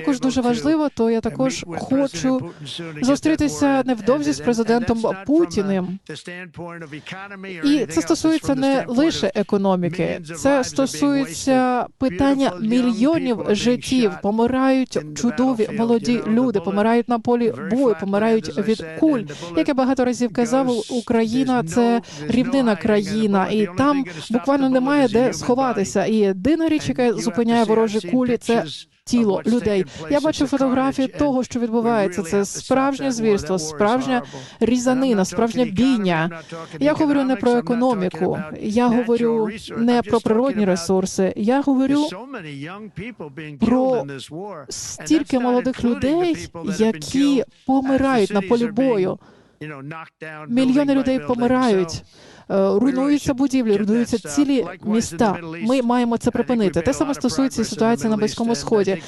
також дуже важливо, то я також хочу зустрітися невдовзі з президентом Путіним. І це стосується не лише економіки, це стосується питання мільйонів життів. Помирають чудові молоді люди, помирають на полі бою, помирають від куль. Як я багато разів казав, Україна це рівнина країна, і там буквально немає де сховатися. І єдина річ, яка зупиняє ворожі кулі, це тіло людей. Я бачу фотографії того, що відбувається. Це справжнє звірство, справжня різанина, справжня бійня. Я говорю не про економіку, я говорю не про природні ресурси. Я говорю про стільки молодих людей, які помирають на полі бою. Мільйони людей помирають. Е, Руйнуються будівлі, руйнуються цілі міста. Ми маємо це припинити. Те саме стосується ситуації на близькому сході.